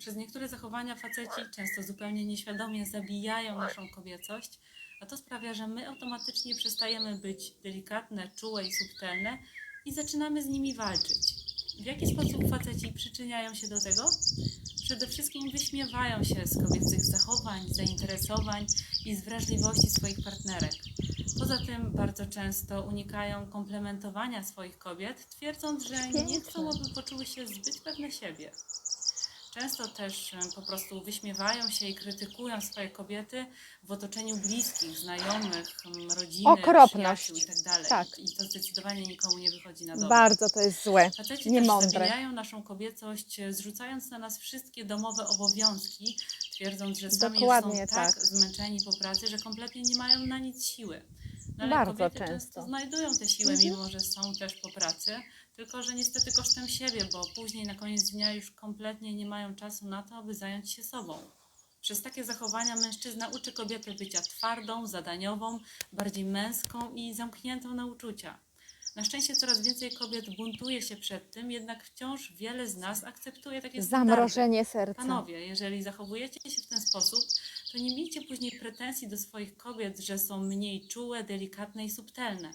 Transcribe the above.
Przez niektóre zachowania faceci często zupełnie nieświadomie zabijają naszą kobiecość, a to sprawia, że my automatycznie przestajemy być delikatne, czułe i subtelne i zaczynamy z nimi walczyć. W jaki sposób faceci przyczyniają się do tego? Przede wszystkim wyśmiewają się z kobiecych zachowań, zainteresowań i z wrażliwości swoich partnerek. Poza tym bardzo często unikają komplementowania swoich kobiet, twierdząc, że nie chcą, aby poczuły się zbyt pewne siebie. Często też em, po prostu wyśmiewają się i krytykują swoje kobiety w otoczeniu bliskich, znajomych, rodziny, Okropność. i tak dalej. Tak. I to zdecydowanie nikomu nie wychodzi na dobre. Bardzo to jest złe. Faceci niemądre. zabijają naszą kobiecość, e, zrzucając na nas wszystkie domowe obowiązki, twierdząc, że sami Dokładnie już są tak, tak. zmęczeni po pracy, że kompletnie nie mają na nic siły. No, ale Bardzo kobiety często. często znajdują tę siłę, Mhm. mimo że są też po pracy, tylko że niestety kosztem siebie, bo później na koniec dnia już kompletnie nie mają czasu na to, aby zająć się sobą. Przez takie zachowania mężczyzna uczy kobietę bycia twardą, zadaniową, bardziej męską i zamkniętą na uczucia. Na szczęście coraz więcej kobiet buntuje się przed tym, jednak wciąż wiele z nas akceptuje takie standardy. Zamrożenie serca. Panowie, jeżeli zachowujecie się w ten sposób, to nie miejcie później pretensji do swoich kobiet, że są mniej czułe, delikatne i subtelne.